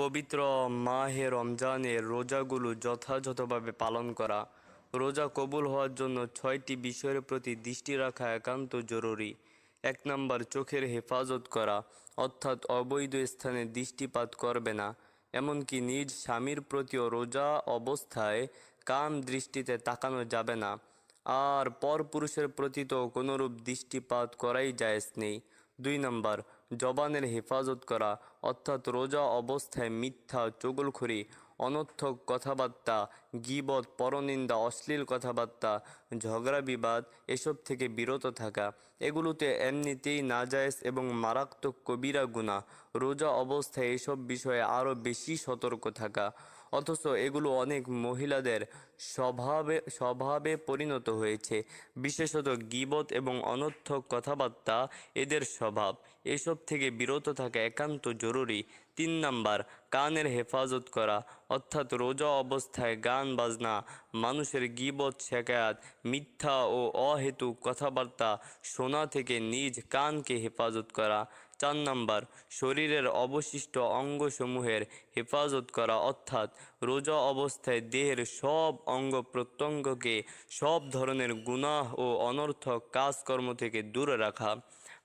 পবিত্র মাহে রমজানের রোজাগুলো যথাযথভাবে পালন করা। রোজা কবুল হওয়ার জন্য ছয়টি বিষয়ের প্রতি দৃষ্টি রাখা একান্ত জরুরি। এক নম্বর, চোখের হেফাজত করা, অর্থাৎ অবৈধ স্থানে দৃষ্টিপাত করবে না। এমনকি নিজ স্বামীর প্রতিও রোজা অবস্থায় কাম দৃষ্টিতে তাকানো যাবে না। আর পরপুরুষের প্রতি তো কোনোরূপ দৃষ্টিপাত করাই জায়েজ নেই। দুই নম্বর জবানের হেফাজত করা, অর্থাৎ রোজা অবস্থায় মিথ্যা, চগলখড়ি, অনর্থক কথাবার্তা, গিবত, পরনিন্দা, অশ্লীল কথাবার্তা, ঝগড়া বিবাদ, এসব থেকে বিরত থাকা, এগুলোতে এমনিতেই নাজায়েজ এবং মারাত্মক কবিরা গুণা রোজা অবস্থায় এসব বিষয়ে আরও বেশি সতর্ক থাকা। অথচ এগুলো অনেক মহিলাদের স্বভাবে স্বভাবে পরিণত হয়েছে। বিশেষত গিবত এবং অনর্থক কথাবার্তা এদের স্বভাব। এসব থেকে বিরত থাকা একান্ত জরুরি। তিন নাম্বার, কানের হেফাজত করা। অর্থাৎ রোজা অবস্থায় গান, বাজনা, মানুষের গিবত, শেখায়াত, মিথ্যা ও অহেতুক কথাবার্তা শোনা থেকে নিজ কানকে হেফাজত করা। চার নাম্বার, শরীরের অবশিষ্ট অঙ্গসমূহের হেফাজত করা, অর্থাৎ রোজা অবস্থায় দেহের সব অঙ্গ প্রত্যঙ্গকে সব ধরনের গুনাহ ও অনর্থক কাজকর্ম থেকে দূরে রাখা।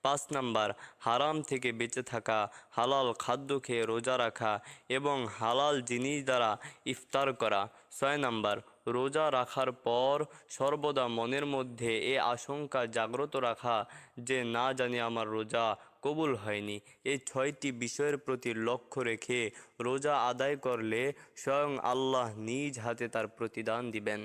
পাঁচ নাম্বার, হারাম থেকে বেঁচে থাকা, হালাল খাদ্য খেয়ে রোজা রাখা এবং হালাল জিনিস দ্বারা ইফতার করা। ছয় নাম্বার, রোজা রাখার পর সর্বদা মনের মধ্যে এ আশঙ্কা জাগ্রত রাখা যে, না জানি আমার রোজা কবুল হয়নি। এই ছয়টি বিষয়ের প্রতি লক্ষ্য রেখে রোজা আদায় করলে স্বয়ং আল্লাহ নিজ হাতে তার প্রতিদান দিবেন।